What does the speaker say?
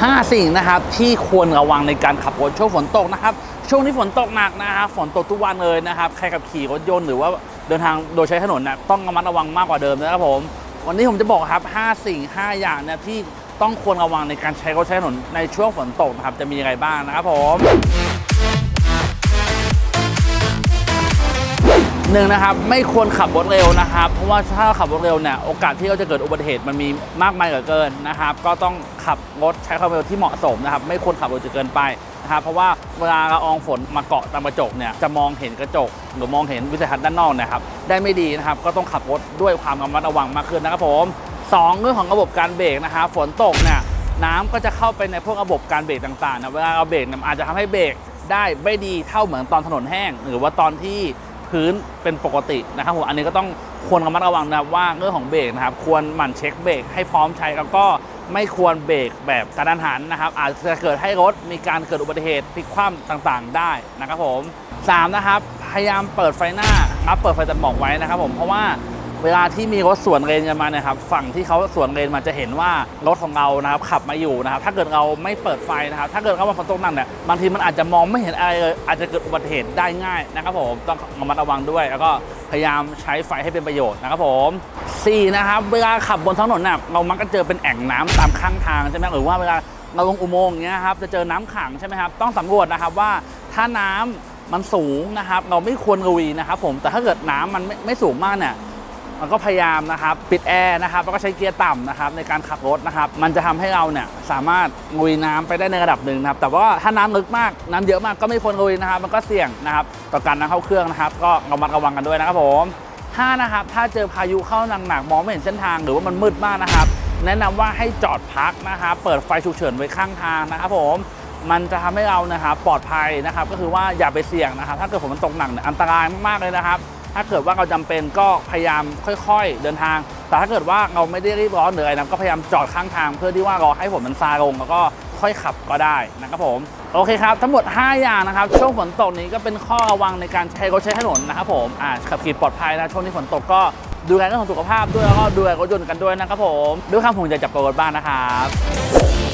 5 สิ่งนะครับที่ควรระวังในการขับรถช่วงฝนตกนะครับช่วงที่ฝนตกหนักนะครับฝนตกทุกวันเลยนะครับใครขับขี่รถยนต์หรือว่าเดินทางโดยใช้ถนนนะต้องระมัดระวังมากกว่าเดิมนะครับผม วันนี้ผมจะบอกครับ 5 สิ่ง 5 อย่างเนี่ยที่ต้องควรระวังในการใช้รถใช้ถนนในช่วงฝนตกนะครับจะมีอะไรบ้างนะครับผม หนึ่งนะครับไม่ควรขับรถเร็วนะครับเพราะว่าถ้าขับรถเร็วเนี่ยโอกาสที่เราจะเกิดอุบัติเหตุมันมีมากมายเหลือเกินนะครับ ก็ต้องขับรถใช้ความเร็วที่เหมาะสมนะครับ ไม่ควรขับเร็วจนเกินไปนะครับเพราะว่าเวลาละอองฝนมาเกาะตามกระจกเนี่ยจะมองเห็นกระจก หรือมองเห็นวิสัยทัศน์ด้านนอกนะครับได้ไม่ดีนะครับก็ต้องขับรถด้วยความระมัดระวังมากขึ้นนะครับผมสองเรื่องของระบบการเบรกนะครับฝนตกเนี่ยน้ำก็จะเข้าไปในพวกระบบการเบรกต่างๆนะเวลาเราเบรกเนี่ยอาจจะทำให้เบรกได้ไม่ดีเท่าเหมือนตอนถนนแห้ง หรือว่าตอนที่ พื้นเป็นปกตินะครับผมอันนี้ก็ต้องควรระมัดระวังนะครับว่าเรื่องของเบรกนะครับควรหมั่นเช็คเบรกให้พร้อมใช้แล้วก็ไม่ควรเบรกแบบกระทันหันนะครับ อาจจะเกิดให้รถมีการเกิดอุบัติเหตุพลิกคว่ำต่างๆ ได้นะครับผมสามนะครับพยายามเปิดไฟหน้าครับเปิดไฟตัดหมอกไว้นะครับผมเพราะว่า เวลาที่มีรถสวนเลนกันมาเนี่ยครับฝั่งที่เขาสวนเลนมาจะเห็นว่ารถของเรานะครับขับมาอยู่นะครับถ้าเกิดเราไม่เปิดไฟนะครับถ้าเกิดเขามาฝนตกหนักเนี่ยบางทีมันอาจจะมองไม่เห็นอะไรเลยอาจจะเกิดอุบัติเหตุได้ง่ายนะครับผมต้องระมัดระวังด้วย แล้วก็พยายามใช้ไฟให้เป็นประโยชน์นะครับผมสี่นะครับ เวลาขับบนท้องถนนน่ะเรามักจะเจอเป็นแอ่งน้ำตามข้างทางใช่ไหมหรือว่าเวลาเราลงอุโมงค์เงี้ยครับจะเจอน้ำขังใช่ไหมครับต้องสำรวจนะครับว่าถ้าน้ำมันสูงนะครับ เราไม่ควรลุยนะครับ ผมแต่ถ้าเกิดน้ำมันไม่ไม่สูงมากเนี่ย มันก็พยายามนะครับปิดแอร์นะครับแล้วก็ใช้เกียร์ต่ำนะครับในการขับรถนะครับมันจะทำให้เราเนี่ยสามารถลุยน้ำไปได้ในระดับหนึ่งนะครับแต่ว่าถ้าน้ำลึกมากน้ำเยอะมากก็ไม่ควรลุยนะครับ มันก็เสี่ยงนะครับต่อการน้ำเข้าเครื่องนะครับ ก็ระมัดระวังกันด้วยนะครับผมห้านะครับถ้าเจอพายุเข้าหนักๆมองไม่เห็นเส้นทางหรือว่ามันมืดมากนะครับ แนะนำว่าให้จอดพักนะครับเปิดไฟฉุกเฉินไว้ข้างทางนะครับผมมันจะทำให้เรานะครับปลอดภัยนะครับ ก็คือว่าอย่าไปเสี่ยงนะครับ ถ้าเกิดฝนมันตกหนักเนี่ยอันตรายมากๆเลยนะครับ ถ้าเกิดว่าเราจำเป็นก็พยายามค่อยๆ เดินทาง แต่ถ้าเกิดว่าเราไม่ได้รีบร้อนหรืออะไรนะก็พยายามจอดข้างทางเพื่อที่ว่ารอให้ฝนมันซาลงแล้วก็ค่อยขับก็ได้นะครับผม โอเคครับ ทั้งหมด 5 อย่างนะครับ ช่วงฝนตกนี้ก็เป็นข้อระวังในการใช้รถใช้ถนนนะครับผมอ่าขับขี่ปลอดภัยนะช่วงที่ฝนตกก็ดูแลเรื่องของสุขภาพด้วยแล้วก็ดูแลรถยนต์กันด้วยนะครับผมด้วยความห่วงใยจากตัวรถบ้านนะครับ